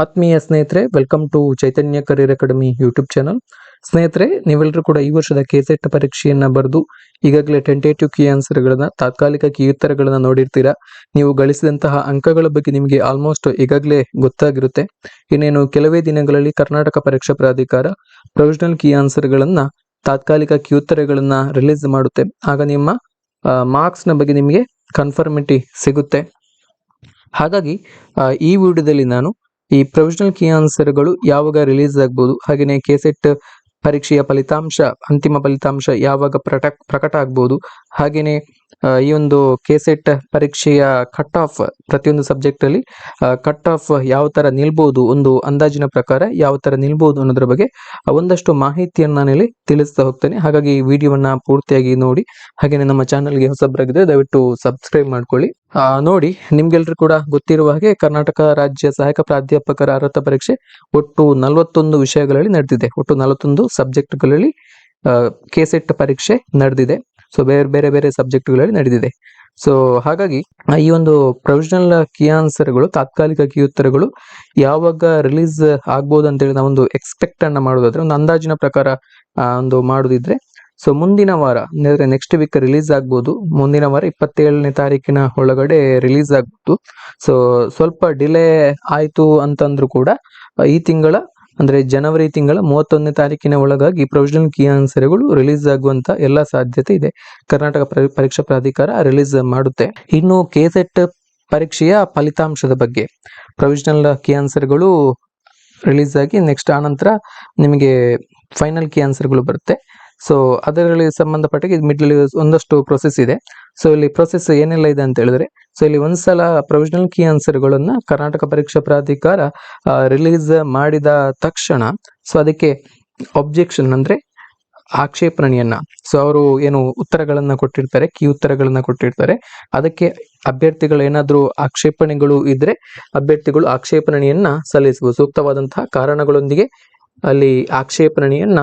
ಆತ್ಮೀಯ ಸ್ನೇಹಿತರೆ welcome to Chaitanya career academy YouTube channel ಸ್ನೇಹಿತರೆ ನೀವೆಲ್ಲರೂ ಕೂಡ ಈ ವರ್ಷದ ಕೆಸೆಟ್ ಪರೀಕ್ಷೆಯನ್ನ ಬರೆದು ಈಗಾಗಲೇ ಟೆಂಟೇಟಿವ್ ಕೀ ಆನ್ಸರ್ಗಳನ್ನ ತಾತ್ಕಾಲಿಕ ಕೀ ಉತ್ತರಗಳನ್ನ ನೋಡಿರ್ತೀರಾ? ನೀವು ಗಳಿಸಿದಂತಹ ಅಂಕಗಳ ಬಗ್ಗೆ ನಿಮಗೆ ಆಲ್ಮೋಸ್ಟ್ ಈಗಾಗಲೇ ಗೊತ್ತಾಗಿರುತ್ತೆ. ಇನ್ನೇನು, ಕೆಲವೇ ದಿನಗಳಲ್ಲಿ ಕರ್ನಾಟಕ ಪರೀಕ್ಷಾ ಪ್ರಾಧಿಕಾರ ಪ್ರೊವಿಷನಲ್ ಕೀ ಆನ್ಸರ್ಗಳನ್ನ ತಾತ್ಕಾಲಿಕ ಕೀ ಉತ್ತರಗಳನ್ನ ರಿಲೀಸ್ ಮಾಡುತ್ತೆ. ಆಗ ನಿಮ್ಮ ಮಾರ್ಕ್ಸ್ನ ಬಗ್ಗೆ ನಿಮಗೆ ಕನ್ಫರ್ಮಿಟಿ ಸಿಗುತ್ತೆ. ಹಾಗಾಗಿ ಈ ವಿಡಿಯೋದಲ್ಲಿ ನಾನು ಈ ಪ್ರೊವಿಷನಲ್ ಕೀ ಆನ್ಸರ್ಗಳು ಯಾವಾಗ ರಿಲೀಸ್ ಆಗ್ಬೋದು? ಹಾಗೆಯೇ ಕೆಸೆಟ್ ಪರೀಕ್ಷೆಯ ಫಲಿತಾಂಶ, ಅಂತಿಮ ಫಲಿತಾಂಶ ಯಾವಾಗ ಪ್ರಟ ಪ್ರಕಟ ಆಗ್ಬೋದು? ಹಾಗೆಯೇ ಈ ಒಂದು ಕೆಸೆಟ್ ಪರೀಕ್ಷೆಯ ಕಟ್ ಆಫ್ ಪ್ರತಿಯೊಂದು ಸಬ್ಜೆಕ್ಟ್ ಅಲ್ಲಿ ಕಟ್ ಆಫ್ ಯಾವ ತರ ನಿಲ್ಬಹುದು ಒಂದು ಅಂದಾಜಿನ ಪ್ರಕಾರ ಯಾವ ತರ ನಿಲ್ಬಹುದು ಅನ್ನೋದ್ರ ಬಗ್ಗೆ ಒಂದಷ್ಟು ಮಾಹಿತಿಯನ್ನು ನಾನು ಇಲ್ಲಿ ತಿಳಿಸ್ತಾ ಹೋಗ್ತೇನೆ. ಹಾಗಾಗಿ ಈ ವಿಡಿಯೋವನ್ನ ಪೂರ್ತಿಯಾಗಿ ನೋಡಿ ಹಾಗೆಯೇ ನಮ್ಮ ಚಾನಲ್ಗೆ ಹೊಸಬ್ರಾಗಿದ್ರೆ ದಯವಿಟ್ಟು ಸಬ್ಸ್ಕ್ರೈಬ್ ಮಾಡ್ಕೊಳ್ಳಿ. ನೋಡಿ ನಿಮ್ಗೆಲ್ರು ಕೂಡ ಗೊತ್ತಿರುವ ಹಾಗೆ ಕರ್ನಾಟಕ ರಾಜ್ಯ ಸಹಾಯಕ ಪ್ರಾಧ್ಯಾಪಕರ ಅರ್ಹತಾ ಪರೀಕ್ಷೆ ಒಟ್ಟು ನಲವತ್ತೊಂದು ವಿಷಯಗಳಲ್ಲಿ ನಡೆದಿದೆ. ಒಟ್ಟು ನಲವತ್ತೊಂದು ಸಬ್ಜೆಕ್ಟ್ಗಳಲ್ಲಿ ಕೆಸೆಟ್ ಪರೀಕ್ಷೆ ನಡೆದಿದೆ. ಸೊ ಬೇರೆ ಬೇರೆ ಬೇರೆ ಸಬ್ಜೆಕ್ಟ್ಗಳಲ್ಲಿ ನಡೆದಿದೆ. ಸೊ ಹಾಗಾಗಿ ಈ ಒಂದು ಪ್ರೊವಿಷನಲ್ ಕೀ ಆನ್ಸರ್ಗಳು ತಾತ್ಕಾಲಿಕ ಕೀ ಉತ್ತರಗಳು ಯಾವಾಗ ರಿಲೀಸ್ ಆಗ್ಬೋದು ಅಂತೇಳಿ ನಾವು ಒಂದು ಎಕ್ಸ್ಪೆಕ್ಟ್ ಅನ್ನ ಮಾಡೋದಾದ್ರೆ, ಒಂದು ಅಂದಾಜಿನ ಪ್ರಕಾರ ಒಂದು ಮಾಡೋದಿದ್ರೆ ಸೊ ಮುಂದಿನ ವಾರ, ಅಂದ್ರೆ ನೆಕ್ಸ್ಟ್ ವೀಕ್ ರಿಲೀಸ್ ಆಗ್ಬೋದು. ಮುಂದಿನ ವಾರ ಇಪ್ಪತ್ತೇಳನೇ ತಾರೀಕಿನ ಒಳಗಡೆ ರಿಲೀಸ್ ಆಗ್ಬೋದು. ಸೊ ಸ್ವಲ್ಪ ಡಿಲೇ ಆಯ್ತು ಅಂತಂದ್ರೂ ಕೂಡ, ಈ ತಿಂಗಳ ಅಂದ್ರೆ ಜನವರಿ ತಿಂಗಳ ಮೂವತ್ತೊಂದನೇ ತಾರೀಕಿನ ಒಳಗಾಗಿ ಪ್ರೊವಿಷನಲ್ ಕೀ ಆನ್ಸರ್ಗಳು ರಿಲೀಸ್ ಆಗುವಂತ ಎಲ್ಲಾ ಸಾಧ್ಯತೆ ಇದೆ. ಕರ್ನಾಟಕ ಪ್ರ- ಪರೀಕ್ಷಾ ಪ್ರಾಧಿಕಾರ ರಿಲೀಸ್ ಮಾಡುತ್ತೆ. ಇನ್ನು ಕೆಸೆಟ್ ಪರೀಕ್ಷೆಯ ಫಲಿತಾಂಶದ ಬಗ್ಗೆ. ಪ್ರೊವಿಷನಲ್ ಕೀ ಆನ್ಸರ್ಗಳು ರಿಲೀಸ್ ಆಗಿ ನೆಕ್ಸ್ಟ್ ಆನಂತರ ನಿಮಗೆ ಫೈನಲ್ ಕೀ ಆನ್ಸರ್ಗಳು ಬರುತ್ತೆ. ಸೊ ಅದರಲ್ಲಿ ಸಂಬಂಧಪಟ್ಟಿಗೆ ಮಿಡ್ಲ್ ಒಂದಷ್ಟು ಪ್ರೊಸೆಸ್ ಇದೆ. ಸೊ ಇಲ್ಲಿ ಪ್ರೊಸೆಸ್ ಏನೆಲ್ಲ ಇದೆ ಅಂತ ಹೇಳಿದ್ರೆ ಸೊ ಇಲ್ಲಿ ಒಂದ್ಸಲ ಪ್ರೊವಿಷನಲ್ ಕೀ ಆನ್ಸರ್ಗಳನ್ನ ಕರ್ನಾಟಕ ಪರೀಕ್ಷಾ ಪ್ರಾಧಿಕಾರ ರಿಲೀಸ್ ಮಾಡಿದ ತಕ್ಷಣ ಸೊ ಅದಕ್ಕೆ ಒಬ್ಜೆಕ್ಷನ್ ಅಂದ್ರೆ ಆಕ್ಷೇಪಣೆಯನ್ನ ಸೊ ಅವರು ಏನು ಉತ್ತರಗಳನ್ನ ಕೊಟ್ಟಿರ್ತಾರೆ ಕೀ ಉತ್ತರಗಳನ್ನ ಕೊಟ್ಟಿರ್ತಾರೆ. ಅದಕ್ಕೆ ಅಭ್ಯರ್ಥಿಗಳು ಏನಾದರೂ ಆಕ್ಷೇಪಣೆಗಳು ಇದ್ರೆ ಅಭ್ಯರ್ಥಿಗಳು ಆಕ್ಷೇಪಣೆಯನ್ನ ಸಲ್ಲಿಸಬಹುದು. ಸೂಕ್ತವಾದಂತಹ ಕಾರಣಗಳೊಂದಿಗೆ ಅಲ್ಲಿ ಆಕ್ಷೇಪಣೆಯನ್ನ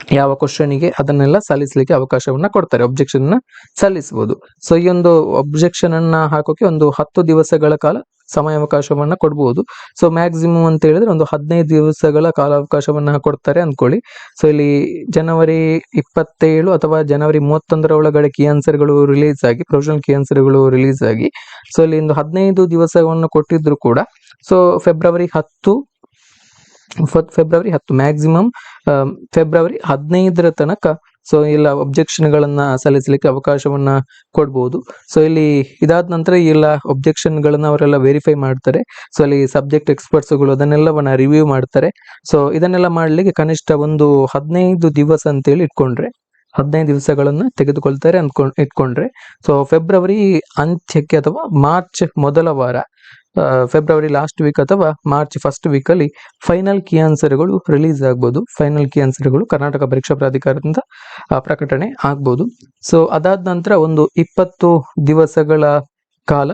ಯಾವ ಕ್ವಶನಿಗೆ ಅದನ್ನೆಲ್ಲ ಸಲ್ಲಿಸಲಿಕ್ಕೆ ಅವಕಾಶವನ್ನ ಕೊಡ್ತಾರೆ ಅಬ್ಜೆಕ್ಷನ್ನ ಸಲ್ಲಿಸಬಹುದು ಸೊ ಈ ಒಂದು ಅಬ್ಜೆಕ್ಷನ್ ಅನ್ನ ಹಾಕೋಕೆ ಒಂದು ಹತ್ತು ದಿವಸಗಳ ಕಾಲ ಸಮಯಾವಕಾಶವನ್ನ ಕೊಡಬಹುದು ಸೊ ಮ್ಯಾಕ್ಸಿಮಮ್ ಅಂತ ಹೇಳಿದ್ರೆ ಒಂದು ಹದಿನೈದು ದಿವಸಗಳ ಕಾಲಾವಕಾಶವನ್ನ ಕೊಡ್ತಾರೆ ಅಂದ್ಕೊಳ್ಳಿ ಸೊ ಇಲ್ಲಿ ಜನವರಿ ಇಪ್ಪತ್ತೇಳು ಅಥವಾ ಜನವರಿ ಮೂವತ್ತೊಂದರ ಒಳಗಡೆ ಕೀ ಆನ್ಸರ್ಗಳು ರಿಲೀಸ್ ಆಗಿ ಪ್ರೊಫೆಷನಲ್ ಕೀ ಆನ್ಸರ್ಗಳು ರಿಲೀಸ್ ಆಗಿ ಸೊ ಇಲ್ಲಿ ಒಂದು ಹದಿನೈದು ದಿವಸವನ್ನು ಕೊಟ್ಟಿದ್ರು ಕೂಡ ಸೊ ಫೆಬ್ರವರಿ ಹತ್ತು ಫೆಬ್ರವರಿ ಹತ್ತು ಮ್ಯಾಕ್ಸಿಮಮ್ ಫೆಬ್ರವರಿ ಹದಿನೈದರ ತನಕ ಸೊ ಇಲ್ಲ ಒಬ್ಜೆಕ್ಷನ್ ಗಳನ್ನ ಸಲ್ಲಿಸಲಿಕ್ಕೆ ಅವಕಾಶವನ್ನ ಕೊಡ್ಬೋದು. ಸೊ ಇಲ್ಲಿ ಇದಾದ ನಂತರ ಎಲ್ಲ ಒಬ್ಜೆಕ್ಷನ್ ಗಳನ್ನ ಅವರೆಲ್ಲ ವೆರಿಫೈ ಮಾಡ್ತಾರೆ. ಸೊ ಅಲ್ಲಿ ಸಬ್ಜೆಕ್ಟ್ ಎಕ್ಸ್ಪರ್ಟ್ಸ್ಗಳು ಅದನ್ನೆಲ್ಲವನ್ನ ರಿವ್ಯೂ ಮಾಡ್ತಾರೆ. ಸೊ ಇದನ್ನೆಲ್ಲ ಮಾಡ್ಲಿಕ್ಕೆ ಕನಿಷ್ಠ ಒಂದು ಹದಿನೈದು ದಿವಸ ಅಂತೇಳಿ ಇಟ್ಕೊಂಡ್ರೆ ಹದಿನೈದು ದಿವಸಗಳನ್ನ ತೆಗೆದುಕೊಳ್ತಾರೆ ಅಂದ್ಕೊಂಡ್ ಇಟ್ಕೊಂಡ್ರೆ. ಸೊ ಫೆಬ್ರವರಿ ಅಂತ್ಯಕ್ಕೆ ಅಥವಾ ಮಾರ್ಚ್ ಮೊದಲ ವಾರ ಫೆಬ್ರವರಿ ಲಾಸ್ಟ್ ವೀಕ್ ಅಥವಾ ಮಾರ್ಚ್ ಫಸ್ಟ್ ವೀಕ್ ಅಲ್ಲಿ ಫೈನಲ್ ಕೀ ಆನ್ಸರ್ಗಳು ರಿಲೀಸ್ ಆಗ್ಬೋದು. ಫೈನಲ್ ಕೀ ಆನ್ಸರ್ಗಳು ಕರ್ನಾಟಕ ಪರೀಕ್ಷಾ ಪ್ರಾಧಿಕಾರದಿಂದ ಪ್ರಕಟಣೆ ಆಗ್ಬೋದು. ಸೊ ಅದಾದ ನಂತರ ಒಂದು ಇಪ್ಪತ್ತು ದಿವಸಗಳ ಕಾಲ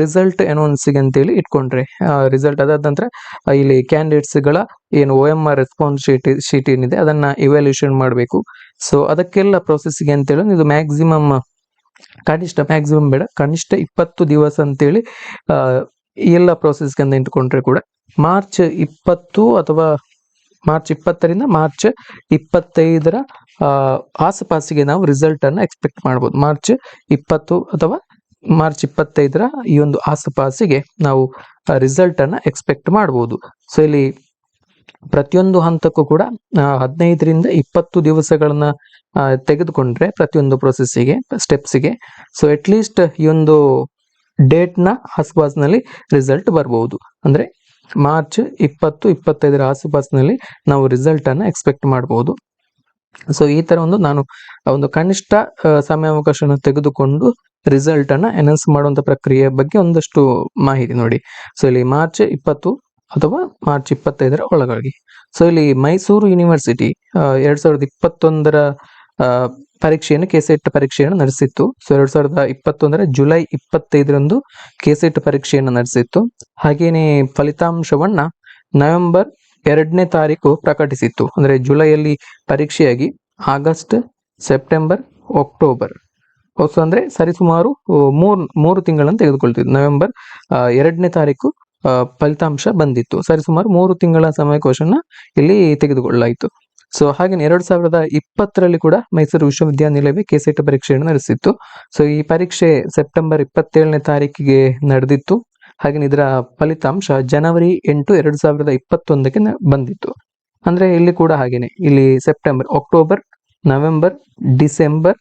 ರಿಸಲ್ಟ್ ಅನೌನ್ಸಿಂಗ್ ಅಂತೇಳಿ ಇಟ್ಕೊಂಡ್ರೆ. ರಿಸಲ್ಟ್ ಅದಾದ ನಂತರ ಇಲ್ಲಿ ಕ್ಯಾಂಡಿಡೇಟ್ಸ್ಗಳ ಏನು O M R response sheet sheet ಏನಿದೆ, ಅದನ್ನ ಇವ್ಯಾಲ್ಯೂಷನ್ ಮಾಡಬೇಕು. ಸೊ ಅದಕ್ಕೆಲ್ಲ ಪ್ರೊಸೆಸ್ಗೆ ಅಂತೇಳಿ ಇದು ಮ್ಯಾಕ್ಸಿಮಮ್ ಕನಿಷ್ಠ ಮ್ಯಾಕ್ಸಿಮಮ್ ಬೇಡ, ಕನಿಷ್ಠ ಇಪ್ಪತ್ತು ದಿವಸ ಅಂತೇಳಿ ಎಲ್ಲ ಪ್ರೋಸೆಸ್ಗೆ ಅಂತ ಇಟ್ಕೊಂಡ್ರೆ ಕೂಡ ಮಾರ್ಚ್ ಇಪ್ಪತ್ತು ಅಥವಾ ಮಾರ್ಚ್ ಇಪ್ಪತ್ತರಿಂದ ಮಾರ್ಚ್ ಇಪ್ಪತ್ತೈದರ ಆಸುಪಾಸಿಗೆ ನಾವು ರಿಸಲ್ಟ್ ಅನ್ನು ಎಕ್ಸ್ಪೆಕ್ಟ್ ಮಾಡ್ಬೋದು. ಮಾರ್ಚ್ ಇಪ್ಪತ್ತು ಅಥವಾ ಮಾರ್ಚ್ ಇಪ್ಪತ್ತೈದರ ಈ ಒಂದು ಆಸುಪಾಸಿಗೆ ನಾವು ರಿಸಲ್ಟ್ ಅನ್ನ ಎಕ್ಸ್ಪೆಕ್ಟ್ ಮಾಡ್ಬೋದು. ಸೊ ಇಲ್ಲಿ ಪ್ರತಿಯೊಂದು ಹಂತಕ್ಕೂ ಕೂಡ ಹದಿನೈದರಿಂದ ಇಪ್ಪತ್ತು ದಿವಸಗಳನ್ನ ತೆಗೆದುಕೊಂಡ್ರೆ ಪ್ರತಿಯೊಂದು ಪ್ರೊಸೆಸ್ಸಿಗೆ ಸ್ಟೆಪ್ಸಿಗೆ ಸೊ ಅಟ್ ಲೀಸ್ಟ್ ಈ ಒಂದು ಡೇಟ್ನ ಆಸುಪಾಸಿನಲ್ಲಿ ರಿಸಲ್ಟ್ ಬರಬಹುದು ಅಂದ್ರೆ ಮಾರ್ಚ್ ಇಪ್ಪತ್ತು, ಇಪ್ಪತ್ತೈದರ ಆಸುಪಾಸಿನಲ್ಲಿ ನಾವು ರಿಸಲ್ಟ್ ಅನ್ನ ಎಕ್ಸ್ಪೆಕ್ಟ್ ಮಾಡಬಹುದು ಸೊ ಈ ತರ ಒಂದು ನಾನು ಒಂದು ಕನಿಷ್ಠ ಸಮಯಾವಕಾಶವನ್ನು ತೆಗೆದುಕೊಂಡು ರಿಸಲ್ಟ್ ಅನ್ನ ಅನೌನ್ಸ್ ಮಾಡುವಂತ ಪ್ರಕ್ರಿಯೆ ಬಗ್ಗೆ ಒಂದಷ್ಟು ಮಾಹಿತಿ ನೋಡಿ. ಸೊ ಇಲ್ಲಿ ಮಾರ್ಚ್ ಇಪ್ಪತ್ತು ಅಥವಾ ಮಾರ್ಚ್ ಇಪ್ಪತ್ತೈದರ ಒಳಗಾಗಿ. ಸೊ ಇಲ್ಲಿ ಮೈಸೂರು ಯೂನಿವರ್ಸಿಟಿ ಎರಡ್ ಸಾವಿರದ ಇಪ್ಪತ್ತೊಂದರ ಪರೀಕ್ಷೆಯನ್ನು ಕೆಸೆಟ್ ಪರೀಕ್ಷೆಯನ್ನು ನಡೆಸಿತ್ತು. ಸೊ ಎರಡ್ ಸಾವಿರದ ಇಪ್ಪತ್ತೊಂದರ ಜುಲೈ ಇಪ್ಪತ್ತೈದರಂದು ಕೆಸೆಟ್ ಪರೀಕ್ಷೆಯನ್ನು ನಡೆಸಿತ್ತು. ಹಾಗೇನೆ ಫಲಿತಾಂಶವನ್ನ ನವೆಂಬರ್ ಎರಡನೇ ತಾರೀಕು ಪ್ರಕಟಿಸಿತ್ತು. ಅಂದ್ರೆ ಜುಲೈಯಲ್ಲಿ ಪರೀಕ್ಷೆಯಾಗಿ ಆಗಸ್ಟ್, ಸೆಪ್ಟೆಂಬರ್, ಅಕ್ಟೋಬರ್. ಹೊಸ ಅಂದ್ರೆ ಸರಿಸುಮಾರು ಮೂರು, ಮೂರ್ ತಿಂಗಳನ್ನು ತೆಗೆದುಕೊಳ್ತಿತ್ತು ನವೆಂಬರ್ ಎರಡನೇ ತಾರೀಕು ಫಲಿತಾಂಶ ಬಂದಿತ್ತು. ಸರಿಸುಮಾರು ಮೂರು ತಿಂಗಳ ಸಮಯಕೋಶನ ಇಲ್ಲಿ ತೆಗೆದುಕೊಳ್ಳಲಾಯಿತು. ಸೊ ಹಾಗೆ ಎರಡು ಸಾವಿರದ ಇಪ್ಪತ್ತರಲ್ಲಿ ಕೂಡ ಮೈಸೂರು ವಿಶ್ವವಿದ್ಯಾನಿಲಯವೇ ಕೆಸೆಟ್ ಪರೀಕ್ಷೆಯನ್ನು ನಡೆಸಿತ್ತು. ಸೊ, ಈ ಪರೀಕ್ಷೆ ಸೆಪ್ಟೆಂಬರ್ ಇಪ್ಪತ್ತೇಳನೇ ತಾರೀಕಿಗೆ ನಡೆದಿತ್ತು. ಹಾಗೆ ಇದರ ಫಲಿತಾಂಶ ಜನವರಿ ಎಂಟು ಎರಡು ಸಾವಿರದ ಇಪ್ಪತ್ತೊಂದಕ್ಕೆ ಬಂದಿತ್ತು. ಅಂದ್ರೆ ಇಲ್ಲಿ ಕೂಡ ಹಾಗೇನೆ. ಇಲ್ಲಿ ಸೆಪ್ಟೆಂಬರ್, ಅಕ್ಟೋಬರ್, ನವೆಂಬರ್, ಡಿಸೆಂಬರ್,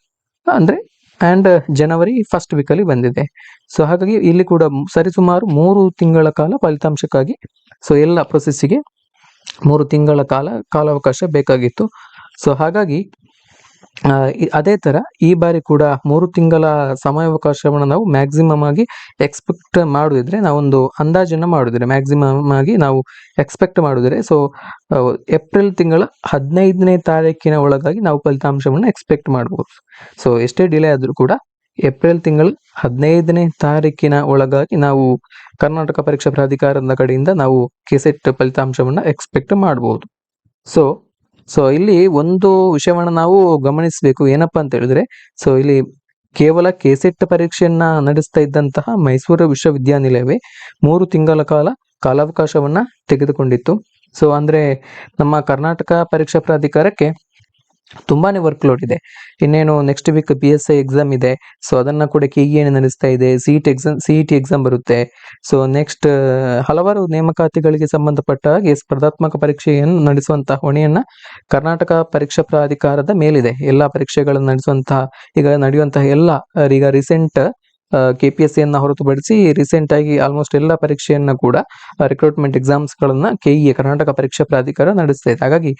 ಅಂದ್ರೆ ಅಂಡ್ ಜನವರಿ ಫಸ್ಟ್ ವೀಕ್ ಅಲ್ಲಿ ಬಂದಿದೆ. ಸೊ ಹಾಗಾಗಿ ಇಲ್ಲಿ ಕೂಡ ಸರಿಸುಮಾರು ಮೂರು ತಿಂಗಳ ಕಾಲ ಫಲಿತಾಂಶಕ್ಕಾಗಿ ಸೊ ಎಲ್ಲ ಪ್ರೊಸೆಸ್ಸಿಗೆ ಮೂರು ತಿಂಗಳ ಕಾಲ, ಕಾಲಾವಕಾಶ ಬೇಕಾಗಿತ್ತು. ಸೊ ಹಾಗಾಗಿ ಅದೇ ತರ ಈ ಬಾರಿ ಕೂಡ ಮೂರು ತಿಂಗಳ ಸಮಯಾವಕಾಶವನ್ನು ನಾವು ಮ್ಯಾಕ್ಸಿಮಮ್ ಆಗಿ ಎಕ್ಸ್ಪೆಕ್ಟ್ ಮಾಡುದಿದ್ರೆ ನಾವೊಂದು ಅಂದಾಜನ್ನ ಮಾಡುದಿದ್ರೆ. ಮ್ಯಾಕ್ಸಿಮಮ್ ಆಗಿ ನಾವು ಎಕ್ಸ್ಪೆಕ್ಟ್ ಮಾಡುದಿದ್ರೆ. ಸೊ ಏಪ್ರಿಲ್ ತಿಂಗಳ ಹದಿನೈದನೇ ತಾರೀಕಿನ ಒಳಗಾಗಿ ನಾವು ಫಲಿತಾಂಶವನ್ನು ಎಕ್ಸ್ಪೆಕ್ಟ್ ಮಾಡಬಹುದು ಸೊ ಎಷ್ಟೇ ಡಿಲೇ ಆದ್ರೂ ಕೂಡ ಏಪ್ರಿಲ್ ತಿಂಗಳ ಹದಿನೈದನೇ ತಾರೀಕಿನ ಒಳಗಾಗಿ ನಾವು ಕರ್ನಾಟಕ ಪರೀಕ್ಷಾ ಪ್ರಾಧಿಕಾರದ ಕಡೆಯಿಂದ ನಾವು ಕೆಸೆಟ್ ಫಲಿತಾಂಶವನ್ನು ಎಕ್ಸ್ಪೆಕ್ಟ್ ಮಾಡಬಹುದು ಸೊ ಸೊ ಇಲ್ಲಿ ಒಂದು ವಿಷಯವನ್ನ ನಾವು ಗಮನಿಸಬೇಕು. ಏನಪ್ಪಾ ಅಂತ ಹೇಳಿದ್ರೆ ಸೊ ಇಲ್ಲಿ ಕೇವಲ ಕೆಸೆಟ್ ಪರೀಕ್ಷೆಯನ್ನ ನಡೆಸ್ತಾ ಇದ್ದಂತಹ ಮೈಸೂರು ವಿಶ್ವವಿದ್ಯಾನಿಲಯವೇ ಮೂರು ತಿಂಗಳ ಕಾಲ ಕಾಲಾವಕಾಶವನ್ನ ತೆಗೆದುಕೊಂಡಿತ್ತು. ಸೊ ಅಂದ್ರೆ ನಮ್ಮ ಕರ್ನಾಟಕ ಪರೀಕ್ಷಾ ಪ್ರಾಧಿಕಾರಕ್ಕೆ ತುಂಬಾನೇ ವರ್ಕ್ ಲೋಡ್ ಇದೆ. ಇನ್ನೇನು next week B S I exam ಇದೆ. ಸೊ ಅದನ್ನ ಕೂಡ ಕೆ ಇ ನಡೆಸ್ತಾ ಇದೆ. ಸಿಇಟಿ ಎಕ್ಸಾಮ್ ಸಿಇಟಿ ಎಕ್ಸಾಮ್ ಬರುತ್ತೆ. ಸೊ ನೆಕ್ಸ್ಟ್ ಹಲವಾರು ನೇಮಕಾತಿಗಳಿಗೆ ಸಂಬಂಧಪಟ್ಟ ಹಾಗೆ ಸ್ಪರ್ಧಾತ್ಮಕ ಪರೀಕ್ಷೆಯನ್ನು ನಡೆಸುವಂತಹ ಹೊಣೆಯನ್ನ ಕರ್ನಾಟಕ ಪರೀಕ್ಷಾ ಪ್ರಾಧಿಕಾರದ ಮೇಲಿದೆ. ಎಲ್ಲಾ ಪರೀಕ್ಷೆಗಳನ್ನು ನಡೆಸುವಂತಹ, ಈಗ ನಡೆಯುವಂತಹ ಎಲ್ಲ, ಈಗ ರೀಸೆಂಟ್ ಕೆ ಪಿ ಎಸ್ ಸಿಯನ್ನು ಹೊರತುಪಡಿಸಿ ರೀಸೆಂಟ್ ಆಗಿ ಆಲ್ಮೋಸ್ಟ್ ಎಲ್ಲ ಪರೀಕ್ಷೆಯನ್ನ ಕೂಡ ರಿಕ್ರೂಟ್ಮೆಂಟ್ ಎಕ್ಸಾಮ್ಸ್ ಗಳನ್ನ ಕೆಇಎ ಕರ್ನಾಟಕ ಪರೀಕ್ಷಾ ಪ್ರಾಧಿಕಾರ ನಡೆಸ್ತಾ ಹಾಗಾಗಿ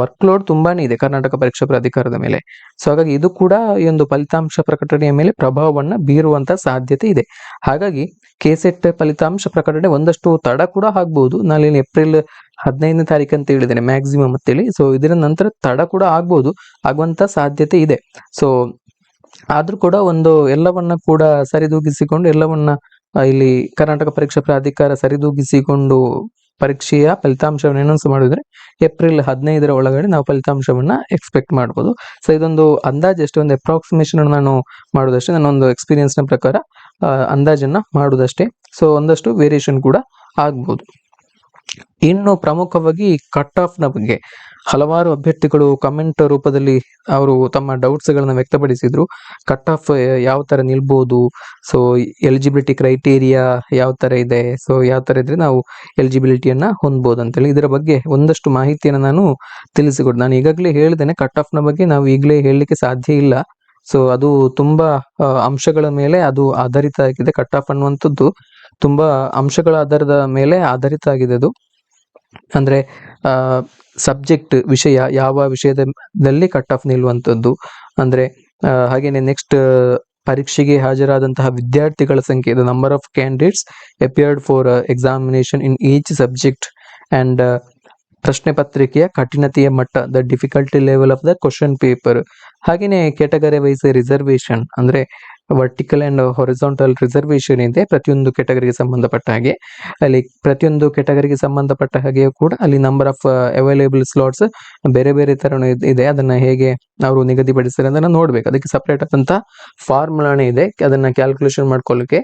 ವರ್ಕ್ ಲೋಡ್ ತುಂಬಾನೇ ಇದೆ ಕರ್ನಾಟಕ ಪರೀಕ್ಷಾ ಪ್ರಾಧಿಕಾರದ ಮೇಲೆ. ಸೊ ಹಾಗಾಗಿ ಇದು ಕೂಡ ಈ ಒಂದು ಫಲಿತಾಂಶ ಪ್ರಕಟಣೆಯ ಮೇಲೆ ಪ್ರಭಾವವನ್ನ ಬೀರುವಂತ ಸಾಧ್ಯತೆ ಇದೆ. ಹಾಗಾಗಿ ಕೆಸೆಟ್ ಫಲಿತಾಂಶ ಪ್ರಕಟಣೆ ಒಂದಷ್ಟು ತಡ ಕೂಡ ಆಗ್ಬಹುದು ಇಲ್ಲಿ ಏಪ್ರಿಲ್ ಹದಿನೈದನೇ ತಾರೀಕು ಅಂತ ಹೇಳಿದ್ದೇನೆ ಮ್ಯಾಕ್ಸಿಮಮ್ ಅಂತೇಳಿ. ಸೊ ಇದರ ನಂತರ ತಡ ಕೂಡ ಆಗ್ಬಹುದು ಆಗುವಂತ ಸಾಧ್ಯತೆ ಇದೆ. ಸೊ ಆದ್ರೂ ಕೂಡ ಒಂದು ಎಲ್ಲವನ್ನ ಕೂಡ ಸರಿದೂಗಿಸಿಕೊಂಡು, ಎಲ್ಲವನ್ನ ಇಲ್ಲಿ ಕರ್ನಾಟಕ ಪರೀಕ್ಷಾ ಪ್ರಾಧಿಕಾರ ಸರಿದೂಗಿಸಿಕೊಂಡು ಪರೀಕ್ಷೆಯ ಫಲಿತಾಂಶವನ್ನು ಅನೌನ್ಸ್ ಮಾಡಿದ್ರೆ ಏಪ್ರಿಲ್ ಹದಿನೈದರ ಒಳಗಡೆ ನಾವು ಫಲಿತಾಂಶವನ್ನ ಎಕ್ಸ್ಪೆಕ್ಟ್ ಮಾಡ್ಬೋದು. ಸೊ ಇದೊಂದು ಅಂದಾಜು ಎಷ್ಟು ಒಂದು ಅಪ್ರಾಕ್ಸಿಮೇಷನ್ ನಾನು ಮಾಡೋದಷ್ಟೇ, ನನ್ನ ಒಂದು ಎಕ್ಸ್ಪೀರಿಯನ್ಸ್ನ ಪ್ರಕಾರ ಅಂದಾಜನ್ನ ಮಾಡುವುದಷ್ಟೇ ಸೊ ಒಂದಷ್ಟು ವೇರಿಯೇಷನ್ ಕೂಡ ಆಗ್ಬೋದು. ಇನ್ನು ಪ್ರಮುಖವಾಗಿ ಕಟ್ ಆಫ್ನ ಬಗ್ಗೆ. ಹಲವಾರು ಅಭ್ಯರ್ಥಿಗಳು ಕಮೆಂಟ್ ರೂಪದಲ್ಲಿ ಅವರು ತಮ್ಮ ಡೌಟ್ಸ್ ಗಳನ್ನ ವ್ಯಕ್ತಪಡಿಸಿದ್ರು. ಕಟ್ ಆಫ್ ಯಾವ ತರ ನಿಲ್ಬಹುದು ಸೊ ಎಲಿಜಿಬಿಲಿಟಿ ಕ್ರೈಟೀರಿಯಾ ಯಾವ ತರ ಇದೆ? ಸೊ ಯಾವ ತರ ಇದ್ರೆ ನಾವು ಎಲಿಜಿಬಿಲಿಟಿಯನ್ನ ಹೊಂದ್ಬೋದು ಅಂತೇಳಿ ಇದರ ಬಗ್ಗೆ ಒಂದಷ್ಟು ಮಾಹಿತಿಯನ್ನು ನಾನು ತಿಳಿಸಿಕೊಡ್, ನಾನು ಈಗಾಗಲೇ ಹೇಳಿದ್ದೇನೆ ಕಟ್ ಆಫ್ನ ಬಗ್ಗೆ ನಾವು ಈಗಲೇ ಹೇಳಲಿಕ್ಕೆ ಸಾಧ್ಯ ಇಲ್ಲ. ಸೊ ಅದು ತುಂಬಾ ಅಂಶಗಳ ಮೇಲೆ ಅದು ಆಧಾರಿತ ಆಗಿದೆ ಕಟ್ ಆಫ್ ಅನ್ನುವಂಥದ್ದು. ತುಂಬಾ ಅಂಶಗಳ ಆಧಾರದ ಮೇಲೆ ಆಧಾರಿತ ಆಗಿದೆ ಅದು. ಅಂದ್ರೆ ಸಬ್ಜೆಕ್ಟ್ ವಿಷಯ ಯಾವ ವಿಷಯದಲ್ಲಿ ಕಟ್ ಆಫ್ ನಿಲ್ಲುವಂಥದ್ದು. ಅಂದ್ರೆ ಹಾಗೆಯೇ ಹಾಗೇನೆ ನೆಕ್ಸ್ಟ್ ಪರೀಕ್ಷೆಗೆ ಹಾಜರಾದಂತಹ ವಿದ್ಯಾರ್ಥಿಗಳ ಸಂಖ್ಯೆ the number of candidates appeared for examination in each subject and ಪ್ರಶ್ನೆ ಪತ್ರಿಕೆಯ ಕಠಿಣತೆಯ ಮಟ್ಟ the difficulty level of the question paper ಹಾಗೇನೆ ಕೆಟಗರಿ ವೈಸ್ ರಿಸರ್ವೇಶನ್ ಅಂದ್ರೆ ವರ್ಟಿಕಲ್ ಅಂಡ್ ಹೊರಿಸಾಂಟಲ್ ರಿಸರ್ವೇಶನ್ ಇದೆ ಪ್ರತಿಯೊಂದು ಕ್ಯಾಟಗರಿಗೆ ಸಂಬಂಧಪಟ್ಟ ಹಾಗೆ. ಅಲ್ಲಿ ಪ್ರತಿಯೊಂದು ಕೆಟಗರಿಗೆ ಸಂಬಂಧಪಟ್ಟ ಹಾಗೆ ಕೂಡ ಅಲ್ಲಿ ನಂಬರ್ ಆಫ್ ಅವೈಲೇಬಲ್ ಸ್ಲಾಟ್ಸ್ ಬೇರೆ ಬೇರೆ ತರ ಇದೆ ಅದನ್ನ ಹೇಗೆ ಅವರು ನಿಗದಿಪಡಿಸ್ತಾರೆ ಅದನ್ನ ನೋಡ್ಬೇಕು. ಅದಕ್ಕೆ ಸಪ್ರೇಟ್ ಆದಂತ ಫಾರ್ಮುಲಾನೇ ಇದೆ. ಅದನ್ನ ಕ್ಯಾಲ್ಕುಲೇಷನ್ ಮಾಡ್ಕೊಳ್ಳಿಕ್ಕೆ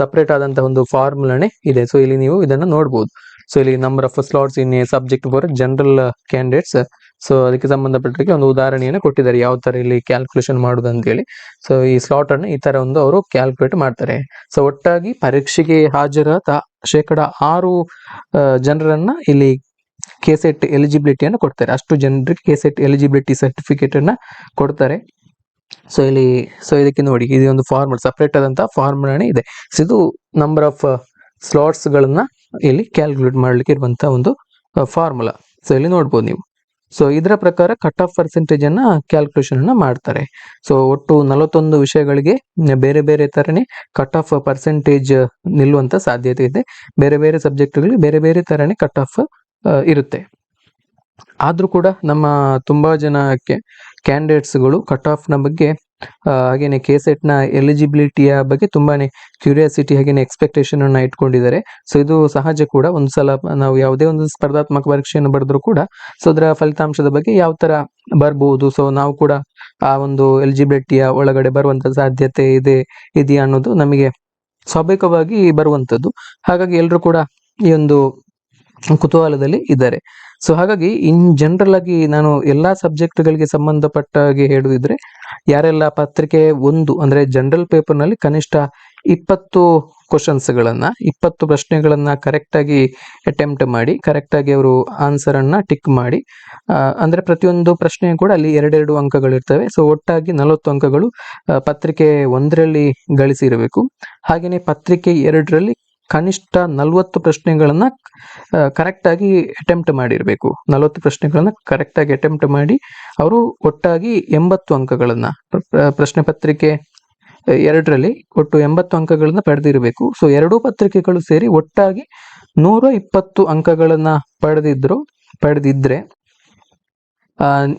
ಸಪ್ರೇಟ್ ಆದಂತಹ ಒಂದು ಫಾರ್ಮುಲಾನೇ ಇದೆ. ಸೊ ಇಲ್ಲಿ ನೀವು ಇದನ್ನ ನೋಡ್ಬೋದು. ಸೊ ಇಲ್ಲಿ number of slots in a subject for general candidates so ಅದಕ್ಕೆ ಸಂಬಂಧಪಟ್ಟಿಗೆ ಒಂದು ಉದಾಹರಣೆಯನ್ನು ಕೊಟ್ಟಿದ್ದಾರೆ. ಯಾವ ತರ ಇಲ್ಲಿ ಕ್ಯಾಲ್ಕುಲೇಷನ್ ಮಾಡುದು ಅಂತ ಹೇಳಿ. ಸೊ ಈ ಸ್ಲಾಟ್ ಅನ್ನು ಈ ತರ ಒಂದು ಅವರು ಕ್ಯಾಲ್ಕುಲೇಟ್ ಮಾಡ್ತಾರೆ. ಸೊ ಒಟ್ಟಾಗಿ ಪರೀಕ್ಷೆಗೆ ಹಾಜರಾದ ಶೇಕಡ ಆರು ಜನರನ್ನ ಇಲ್ಲಿ ಕೆಸೆಟ್ ಎಲಿಜಿಬಿಲಿಟಿಯನ್ನು ಕೊಡ್ತಾರೆ. ಅಷ್ಟು ಜನರಿಗೆ ಕೆಸೆಟ್ ಎಲಿಜಿಬಿಲಿಟಿ ಸರ್ಟಿಫಿಕೇಟ್ ಅನ್ನ ಕೊಡ್ತಾರೆ. ಸೊ ಇಲ್ಲಿ ಸೊ ಇದಕ್ಕೆ ನೋಡಿ. ಇದು ಒಂದು ಸಪ್ರೇಟ್ ಸಪರೇಟ್ ಆದಂತಹ ಫಾರ್ಮುಲಾನೇ ಇದೆ. ಇದು ನಂಬರ್ ಆಫ್ ಸ್ಲಾಟ್ಸ್ ಗಳನ್ನ ಇಲ್ಲಿ ಕ್ಯಾಲ್ಕುಲೇಟ್ ಮಾಡ್ಲಿಕ್ಕೆ ಇರುವಂತಹ ಒಂದು ಫಾರ್ಮುಲಾ ಸೊ ಇಲ್ಲಿ ನೋಡ್ಬೋದು ನೀವು. ಸೊ ಇದರ ಪ್ರಕಾರ ಕಟ್ ಆಫ್ ಪರ್ಸೆಂಟೇಜ್ ಅನ್ನ ಕ್ಯಾಲ್ಕುಲೇಷನ್ ಅನ್ನ ಮಾಡ್ತಾರೆ. ಸೊ ಒಟ್ಟು ನಲವತ್ತೊಂದು ವಿಷಯಗಳಿಗೆ ಬೇರೆ ಬೇರೆ ತರನೇ ಕಟ್ ಆಫ್ ಪರ್ಸೆಂಟೇಜ್ ನಿಲ್ಲುವಂತ ಸಾಧ್ಯತೆ ಇದೆ. ಬೇರೆ ಬೇರೆ ಸಬ್ಜೆಕ್ಟ್ಗಳಿಗೆ ಬೇರೆ ಬೇರೆ ತರನೇ ಕಟ್ ಆಫ್ ಇರುತ್ತೆ. ಆದ್ರೂ ಕೂಡ ನಮ್ಮ ತುಂಬಾ ಜನ ಕ್ಯಾಂಡಿಡೇಟ್ಸ್ಗಳು ಕಟ್ ಆಫ್ನ ಬಗ್ಗೆ ಹಾಗೇನೆ ಕೆ ಸೆಟ್ನ ಎಲಿಜಿಬಿಲಿಟಿಯ ಬಗ್ಗೆ ತುಂಬಾನೇ ಕ್ಯೂರಿಯಾಸಿಟಿ ಹಾಗೇನೆ ಎಕ್ಸ್ಪೆಕ್ಟೇಷನ್ ಅನ್ನ ಇಟ್ಕೊಂಡಿದ್ದಾರೆ. ಸೊ ಇದು ಸಹಜ ಕೂಡ. ಒಂದು ಸಲ ನಾವು ಯಾವುದೇ ಒಂದು ಸ್ಪರ್ಧಾತ್ಮಕ ಪರೀಕ್ಷೆಯನ್ನು ಬರೆದ್ರು ಕೂಡ, ಸೊ, ಅದರ ಫಲಿತಾಂಶದ ಬಗ್ಗೆ ಯಾವ ತರ ಬರ್ಬೋದು. ಸೊ ನಾವು ಕೂಡ ಆ ಒಂದು ಎಲಿಜಿಬಿಲಿಟಿಯ ಒಳಗಡೆ ಬರುವಂತ ಸಾಧ್ಯತೆ ಇದೆ, ಇದೆಯಾ ಅನ್ನೋದು ನಮಗೆ ಸ್ವಾಭಾವಿಕವಾಗಿ ಬರುವಂತದ್ದು. ಹಾಗಾಗಿ ಎಲ್ಲರೂ ಕೂಡ ಈ ಒಂದು ಕುತೂಹಲದಲ್ಲಿ ಇದ್ದಾರೆ. ಸೊ ಹಾಗಾಗಿ ಇನ್ ಜನರಲ್ ಆಗಿ ನಾನು ಎಲ್ಲಾ ಸಬ್ಜೆಕ್ಟ್ಗಳಿಗೆ ಸಂಬಂಧಪಟ್ಟ ಹಾಗೆ ಹೇಳುದಿದ್ರೆ, ಯಾರೆಲ್ಲ ಪತ್ರಿಕೆ ಒಂದು ಅಂದ್ರೆ ಜನರಲ್ ಪೇಪರ್ನಲ್ಲಿ ಕನಿಷ್ಠ ಇಪ್ಪತ್ತು ಕ್ವಶನ್ಸ್ ಗಳನ್ನ, ಇಪ್ಪತ್ತು ಪ್ರಶ್ನೆಗಳನ್ನ ಕರೆಕ್ಟ್ ಆಗಿ ಅಟೆಂಪ್ಟ್ ಮಾಡಿ ಕರೆಕ್ಟ್ ಆಗಿ ಅವರು ಆನ್ಸರ್ ಅನ್ನ ಟಿಕ್ ಮಾಡಿ ಅಂದ್ರೆ ಪ್ರತಿಯೊಂದು ಪ್ರಶ್ನೆ ಕೂಡ ಅಲ್ಲಿ ಎರಡೆರಡು ಅಂಕಗಳಿರ್ತವೆ. ಸೊ ಒಟ್ಟಾಗಿ ನಲವತ್ತು ಅಂಕಗಳು ಪತ್ರಿಕೆ ಒಂದರಲ್ಲಿ ಗಳಿಸಿರಬೇಕು. ಹಾಗೆಯೇ ಪತ್ರಿಕೆ ಎರಡರಲ್ಲಿ ಕನಿಷ್ಠ ನಲವತ್ತು ಪ್ರಶ್ನೆಗಳನ್ನ ಕರೆಕ್ಟ್ ಆಗಿ ಅಟೆಂಪ್ಟ್ ಮಾಡಿರಬೇಕು. ನಲವತ್ತು ಪ್ರಶ್ನೆಗಳನ್ನ ಕರೆಕ್ಟ್ ಆಗಿ ಅಟೆಂಪ್ಟ್ ಮಾಡಿ, ಅವರು ಒಟ್ಟಾಗಿ ಎಂಬತ್ತು ಅಂಕಗಳನ್ನ, ಪ್ರ- ಪ್ರ- ಪ್ರಶ್ನೆ ಪತ್ರಿಕೆ ಎರಡರಲ್ಲಿ ಒಟ್ಟು ಎಂಬತ್ತು ಅಂಕಗಳನ್ನ ಪಡೆದಿರಬೇಕು. ಸೊ ಎರಡೂ ಪತ್ರಿಕೆಗಳು ಸೇರಿ ಒಟ್ಟಾಗಿ ನೂರ ಇಪ್ಪತ್ತು ಅಂಕಗಳನ್ನ ಪಡೆದಿದ್ರು, ಪಡೆದಿದ್ರೆ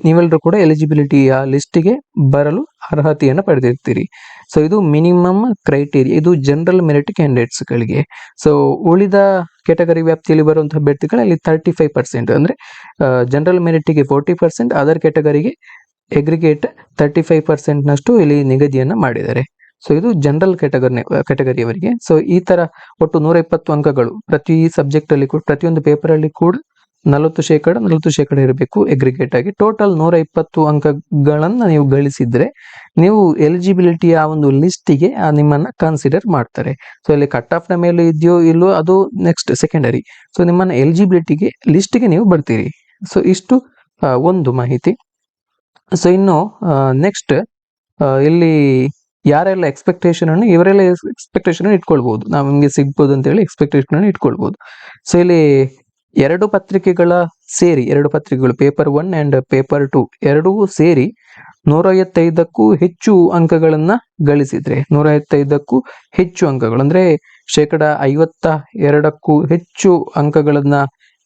ನೀವೆಲ್ಲರೂ ಕೂಡ ಎಲಿಜಿಬಿಲಿಟಿಯ ಲಿಸ್ಟಿಗೆ ಬರಲು ಅರ್ಹತೆಯನ್ನು ಪಡೆದಿರ್ತೀರಿ. ಸೊ ಇದು ಮಿನಿಮಮ್ ಕ್ರೈಟೀರಿಯಾ ಇದು ಜನರಲ್ ಮೆರಿಟ್ ಕ್ಯಾಂಡಿಡೇಟ್ಸ್ಗಳಿಗೆ ಸೊ ಉಳಿದ ಕೆಟಗರಿ ವ್ಯಾಪ್ತಿಯಲ್ಲಿ ಬರುವಂತಹ ಅಭ್ಯರ್ಥಿಗಳಲ್ಲಿ ತರ್ಟಿ ಫೈವ್ ಪರ್ಸೆಂಟ್ ಅಂದರೆ ಜನರಲ್ ಮೆರಿಟಿಗೆ ಫೋರ್ಟಿ ಪರ್ಸೆಂಟ್ ಅದರ್ ಕೆಟಗರಿಗೆ ಎಗ್ರಿಗೇಟ್ ತರ್ಟಿ ಫೈವ್ ಪರ್ಸೆಂಟ್ನಷ್ಟು ಇಲ್ಲಿ ನಿಗದಿಯನ್ನು ಮಾಡಿದ್ದಾರೆ. ಸೊ ಇದು ಜನರಲ್ ಕ್ಯಾಟಗರಿ ಕೆಟಗರಿಯವರಿಗೆ ಸೊ ಈ ತರ ಒಟ್ಟು ನೂರ ಇಪ್ಪತ್ತು ಅಂಕಗಳು ಪ್ರತಿ ಸಬ್ಜೆಕ್ಟ್ ಅಲ್ಲಿ ಕೂಡ ಪ್ರತಿಯೊಂದು ಪೇಪರ್ ಅಲ್ಲಿ ಕೂಡ ನಲವತ್ತು ಶೇಕಡ ನಲವತ್ತು ಶೇಕಡ ಇರಬೇಕು ಎಗ್ರಿಗೇಟ್ ಆಗಿ. ಟೋಟಲ್ ನೂರ ಇಪ್ಪತ್ತು ಅಂಕಗಳನ್ನು ನೀವು ಗಳಿಸಿದ್ರೆ ನೀವು ಎಲಿಜಿಬಿಲಿಟಿ ಆ ಒಂದು ಲಿಸ್ಟಿಗೆ ನಿಮ್ಮನ್ನ ಕನ್ಸಿಡರ್ ಮಾಡ್ತಾರೆ. ಸೊ ಇಲ್ಲಿ ಕಟ್ ಆಫ್ನ ಮೇಲೆ ಇದೆಯೋ ಇಲ್ಲೋ ಅದು ನೆಕ್ಸ್ಟ್ ಸೆಕೆಂಡರಿ ಸೊ ನಿಮ್ಮನ್ನ ಎಲಿಜಿಬಿಲಿಟಿಗೆ ಲಿಸ್ಟಿಗೆ ನೀವು ಬರ್ತೀರಿ. ಸೊ ಇಷ್ಟು ಒಂದು ಮಾಹಿತಿ. ಸೊ ಇನ್ನು ನೆಕ್ಸ್ಟ್ ಇಲ್ಲಿ ಯಾರೆಲ್ಲ ಎಕ್ಸ್ಪೆಕ್ಟೇಷನ್ ಅನ್ನು, ಇವರೆಲ್ಲ ಎಕ್ಸ್ಪೆಕ್ಟೇಷನ್ ಇಟ್ಕೊಳ್ಬಹುದು ನಾವು ನಿಮಗೆ ಸಿಗ್ಬೋದು ಅಂತ ಹೇಳಿ ಎಕ್ಸ್ಪೆಕ್ಟೇಷನ್ ಇಟ್ಕೊಳ್ಬಹುದು ಸೊ ಇಲ್ಲಿ ಎರಡು ಪತ್ರಿಕೆಗಳ ಸೇರಿ, ಎರಡು ಪತ್ರಿಕೆಗಳು paper one and paper two ಎರಡೂ ಸೇರಿ ನೂರ ಐವತ್ತೈದಕ್ಕೂ ಹೆಚ್ಚು ಅಂಕಗಳನ್ನ ಗಳಿಸಿದ್ರೆ ನೂರ ಐವತ್ತೈದಕ್ಕೂ ಹೆಚ್ಚು ಅಂಕಗಳು, ಅಂದ್ರೆ ಶೇಕಡ ಐವತ್ತ ಎರಡಕ್ಕೂ ಹೆಚ್ಚು ಅಂಕಗಳನ್ನ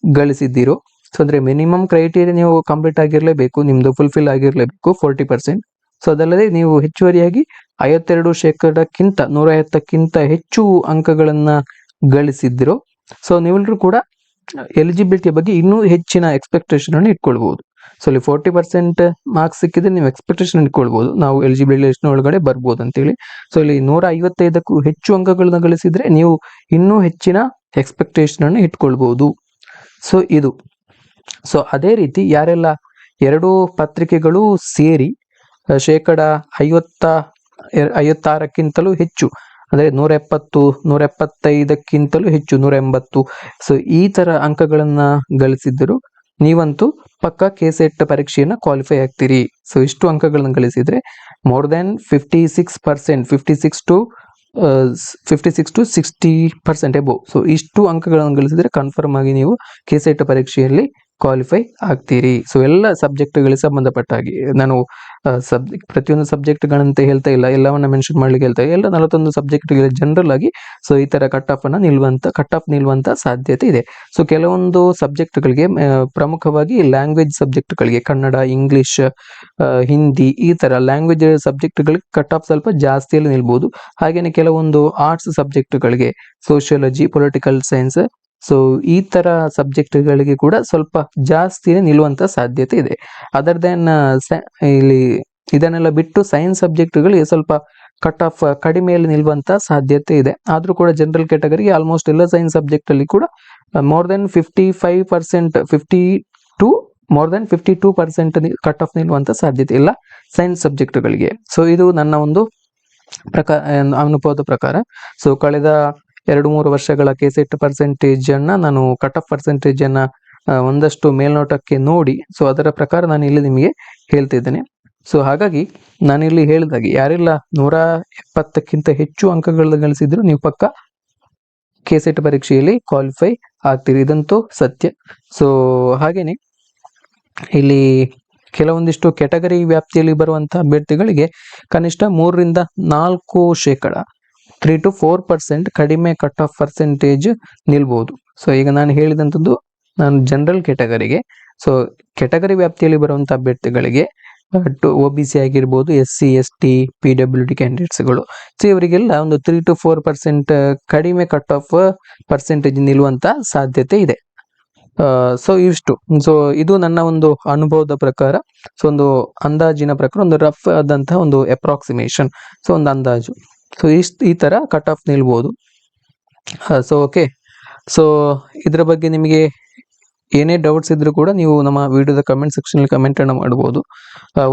ಗಳಿಸಿದ್ದೀರೋ ಸೊ ಅಂದ್ರೆ ಮಿನಿಮಮ್ ಕ್ರೈಟೀರಿಯಾ ನೀವು ಕಂಪ್ಲೀಟ್ ಆಗಿರ್ಲೇಬೇಕು, ನಿಮ್ದು ಫುಲ್ಫಿಲ್ ಆಗಿರ್ಲೇಬೇಕು ಫೋರ್ಟಿ ಪರ್ಸೆಂಟ್ ಸೊ ಅದಲ್ಲದೆ ನೀವು ಹೆಚ್ಚುವರಿಯಾಗಿ ಐವತ್ತೆರಡು ಶೇಕಡಕ್ಕಿಂತ ನೂರ ಐವತ್ತಕ್ಕಿಂತ ಹೆಚ್ಚು ಅಂಕಗಳನ್ನ ಗಳಿಸಿದ್ದಿರೋ ಸೊ ನೀವೆಲ್ಲರೂ ಕೂಡ ಎಲಿಜಿಬಿಲಿಟಿ ಬಗ್ಗೆ ಇನ್ನೂ ಹೆಚ್ಚಿನ ಎಕ್ಸ್ಪೆಕ್ಟೇಷನ್ ಅನ್ನು ಇಟ್ಕೊಳ್ಬಹುದು ಸೊ ಇಲ್ಲಿ ಫೋರ್ಟಿ ಪರ್ಸೆಂಟ್ ಮಾರ್ಕ್ಸ್ ಸಿಕ್ಕಿದ್ರೆ ನೀವು ಎಕ್ಸ್ಪೆಕ್ಟೇಷನ್ ಇಟ್ಕೊಳ್ಬಹುದು ನಾವು ಎಲಿಜಿಬಿಲಿಟಿ ಲಿಸ್ಟ್ ಒಳಗಡೆ ಬರ್ಬೋದು ಅಂತೇಳಿ. ಸೊ ಇಲ್ಲಿ ನೂರ ಐವತ್ತೈದಕ್ಕೂ ಹೆಚ್ಚು ಅಂಕಗಳನ್ನ ಗಳಿಸಿದ್ರೆ ನೀವು ಇನ್ನೂ ಹೆಚ್ಚಿನ ಎಕ್ಸ್ಪೆಕ್ಟೇಷನ್ ಅನ್ನು ಇಟ್ಕೊಳ್ಬಹುದು ಸೊ ಇದು. ಸೊ ಅದೇ ರೀತಿ ಯಾರೆಲ್ಲ ಎರಡು ಪತ್ರಿಕೆಗಳು ಸೇರಿ ಶೇಕಡ ಐವತ್ತ, ಐವತ್ತಾರಕ್ಕಿಂತಲೂ ಹೆಚ್ಚು ಅಂದ್ರೆ ನೂರ ಎಪ್ಪತ್ತು ನೂರ ಎಪ್ಪತ್ತೈದಕ್ಕಿಂತಲೂ ಹೆಚ್ಚು ನೂರ ಎಂಬತ್ತು ಸೊ ಈ ತರ ಅಂಕಗಳನ್ನು ಗಳಿಸಿದ್ದರು ನೀವಂತೂ ಪಕ್ಕ ಕೆ ಸೆಟ್ ಪರೀಕ್ಷೆಯನ್ನು ಕ್ವಾಲಿಫೈ ಆಗ್ತೀರಿ. ಸೊ ಇಷ್ಟು ಅಂಕಗಳನ್ನು ಗಳಿಸಿದರೆ more than fifty six percent fifty six to fifty six to sixty percent above so ಇಷ್ಟು ಅಂಕಗಳನ್ನು ಗಳಿಸಿದರೆ ಕನ್ಫರ್ಮ್ ಆಗಿ ನೀವು ಕೆ ಸೆಟ್ ಪರೀಕ್ಷೆಯಲ್ಲಿ ಕ್ವಾಲಿಫೈ ಆಗ್ತೀರಿ. ಸೊ ಎಲ್ಲ ಸಂಬಂಧಪಟ್ಟ ಹಾಗೆ ನಾನು ಸಬ್ಜೆಕ್ಟ್ ಪ್ರತಿಯೊಂದು ಸಬ್ಜೆಕ್ಟ್ಗಳಂತ ಹೇಳ್ತಾ ಇಲ್ಲ. ಎಲ್ಲವನ್ನ ಮೆನ್ಷನ್ ಮಾಡ್ಲಿಕ್ಕೆ ಹೇಳ್ತಾ ಇಲ್ಲ. ಎಲ್ಲ ನಲವತ್ತೊಂದು ಸಬ್ಜೆಕ್ಟ್ಗಳಿಗೆ ಜನರಲ್ ಆಗಿ ಸೊ ಈ ತರ ಕಟ್ ಆಫ್ ಅನ್ನ ನಿಲ್ವಂತ ಕಟ್ ಆಫ್ ನಿಲ್ವಂತ ಸಾಧ್ಯತೆ ಇದೆ. ಸೊ ಕೆಲವೊಂದು ಸಬ್ಜೆಕ್ಟ್ಗಳಿಗೆ ಪ್ರಮುಖವಾಗಿ ಲ್ಯಾಂಗ್ವೇಜ್ ಸಬ್ಜೆಕ್ಟ್ಗಳಿಗೆ ಕನ್ನಡ ಇಂಗ್ಲಿಷ್ ಹಿಂದಿ ಈ ತರ ಲ್ಯಾಂಗ್ವೇಜ್ ಸಬ್ಜೆಕ್ಟ್ಗಳಿಗೆ ಕಟ್ ಆಫ್ ಸ್ವಲ್ಪ ಜಾಸ್ತಿಯಲ್ಲಿ ನಿಲ್ಬಹುದು ಹಾಗೇನೆ ಕೆಲವೊಂದು ಆರ್ಟ್ಸ್ ಸಬ್ಜೆಕ್ಟ್ಗಳಿಗೆ ಸೋಷಿಯಾಲಜಿ ಪೊಲಿಟಿಕಲ್ ಸೈನ್ಸ್ ಸೊ ಈ ತರ ಸಬ್ಜೆಕ್ಟ್ಗಳಿಗೆ ಕೂಡ ಸ್ವಲ್ಪ ಜಾಸ್ತಿನೇ ನಿಲ್ಲುವಂತ ಸಾಧ್ಯತೆ ಇದೆ. ಅದರ್ ದೆನ್ ಇಲ್ಲಿ ಇದನ್ನೆಲ್ಲ ಬಿಟ್ಟು ಸೈನ್ಸ್ ಸಬ್ಜೆಕ್ಟ್ಗಳಿಗೆ ಸ್ವಲ್ಪ ಕಟ್ ಆಫ್ ಕಡಿಮೆಯಲ್ಲಿ ನಿಲ್ಲುವಂತ ಸಾಧ್ಯತೆ ಇದೆ. ಆದ್ರೂ ಕೂಡ ಜನರಲ್ ಕ್ಯಾಟಗರಿಗೆ ಆಲ್ಮೋಸ್ಟ್ ಎಲ್ಲ ಸೈನ್ಸ್ ಸಬ್ಜೆಕ್ಟ್ ಅಲ್ಲಿ ಕೂಡ more than fifty five percent fifty two more than fifty two percent cut off ನಿಲ್ಲುವಂತ ಸಾಧ್ಯತೆ ಇಲ್ಲ ಸೈನ್ಸ್ ಸಬ್ಜೆಕ್ಟ್ಗಳಿಗೆ ಸೊ ಇದು ನನ್ನ ಒಂದು ಪ್ರಕಾರ ಅನುಭವದ ಪ್ರಕಾರ. ಸೊ ಕಳೆದ ಎರಡು ಮೂರು ವರ್ಷಗಳ ಕೆಸೆಟ್ ಪರ್ಸೆಂಟೇಜ್ ಅನ್ನ ನಾನು ಕಟ್ ಆಫ್ ಪರ್ಸೆಂಟೇಜ್ ಅನ್ನ ಒಂದಷ್ಟು ಮೇಲ್ನೋಟಕ್ಕೆ ನೋಡಿ ಸೊ ಅದರ ಪ್ರಕಾರ ನಾನು ಇಲ್ಲಿ ನಿಮಗೆ ಹೇಳ್ತಿದ್ದೇನೆ. ಸೊ ಹಾಗಾಗಿ ನಾನಿಲ್ಲಿ ಹೇಳಿದಾಗೆ, ಯಾರೆಲ್ಲ ನೂರ ಎಪ್ಪತ್ತಕ್ಕಿಂತ ಹೆಚ್ಚು ಅಂಕಗಳನ್ನ ಗಳಿಸಿದ್ರು ನೀವು ಪಕ್ಕ ಕೆಸೆಟ್ ಪರೀಕ್ಷೆಯಲ್ಲಿ ಕ್ವಾಲಿಫೈ ಆಗ್ತೀರಿ. ಇದಂತೂ ಸತ್ಯ. ಸೊ ಹಾಗೇನೆ, ಇಲ್ಲಿ ಕೆಲವೊಂದಿಷ್ಟು ಕೆಟಗರಿ ವ್ಯಾಪ್ತಿಯಲ್ಲಿ ಬರುವಂತಹ ಅಭ್ಯರ್ಥಿಗಳಿಗೆ ಕನಿಷ್ಠ ಮೂರರಿಂದ ನಾಲ್ಕು ಶೇಕಡ ತ್ರೀ ಟು ಫೋರ್ ಪರ್ಸೆಂಟ್ ಕಡಿಮೆ ಕಟ್ ಆಫ್ ಪರ್ಸೆಂಟೇಜ್ ನಿಲ್ಬಹುದು ಸೊ ಈಗ ನಾನು ಹೇಳಿದಂಥದ್ದು ನಾನು ಜನರಲ್ ಕೆಟಗರಿಗೆ ಸೊ ಕೆಟಗರಿ ವ್ಯಾಪ್ತಿಯಲ್ಲಿ ಬರುವಂತಹ ಅಭ್ಯರ್ಥಿಗಳಿಗೆ ಒ ಬಿ ಸಿ ಆಗಿರ್ಬೋದು S C S T P W D ಕ್ಯಾಂಡಿಡೇಟ್ಸ್ಗಳು so ಇವರಿಗೆಲ್ಲ ಒಂದು ತ್ರೀ ಟು ಫೋರ್ ಪರ್ಸೆಂಟ್ ಕಡಿಮೆ ಕಟ್ ಆಫ್ ಪರ್ಸೆಂಟೇಜ್ ನಿಲ್ಲುವಂತ ಸಾಧ್ಯತೆ ಇದೆ. ಸೊ ಇಷ್ಟು ಸೊ ಇದು ನನ್ನ ಒಂದು ಅನುಭವದ ಪ್ರಕಾರ ಸೊ ಒಂದು ಅಂದಾಜಿನ ಪ್ರಕಾರ, ಒಂದು ರಫ್ ಆದಂತಹ ಒಂದು ಅಪ್ರಾಕ್ಸಿಮೇಷನ್ ಸೊ ಒಂದು ಅಂದಾಜು. ಸೊ ಇಷ್ಟು, ಈ ಥರ ಕಟ್ ಆಫ್ ನಿಲ್ಬೋದು. ಸೊ ಓಕೆ ಸೊ ಇದರ ಬಗ್ಗೆ ನಿಮಗೆ ಏನೇ ಡೌಟ್ಸ್ ಇದ್ದರೂ ಕೂಡ ನೀವು ನಮ್ಮ ವಿಡಿಯೋದ ಕಮೆಂಟ್ ಸೆಕ್ಷನಲ್ಲಿ ಕಮೆಂಟನ್ನು ಮಾಡ್ಬೋದು.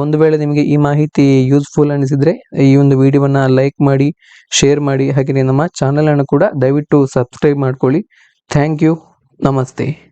ಒಂದು ವೇಳೆ ನಿಮಗೆ ಈ ಮಾಹಿತಿ ಯೂಸ್ಫುಲ್ ಅನಿಸಿದರೆ ಈ ಒಂದು ವಿಡಿಯೋವನ್ನ ಲೈಕ್ ಮಾಡಿ ಶೇರ್ ಮಾಡಿ ಹಾಗೆಯೇ ನಮ್ಮ ಚಾನಲನ್ನು ಕೂಡ ದಯವಿಟ್ಟು ಸಬ್ಸ್ಕ್ರೈಬ್ ಮಾಡ್ಕೊಳ್ಳಿ. ಥ್ಯಾಂಕ್ ಯು ನಮಸ್ತೆ.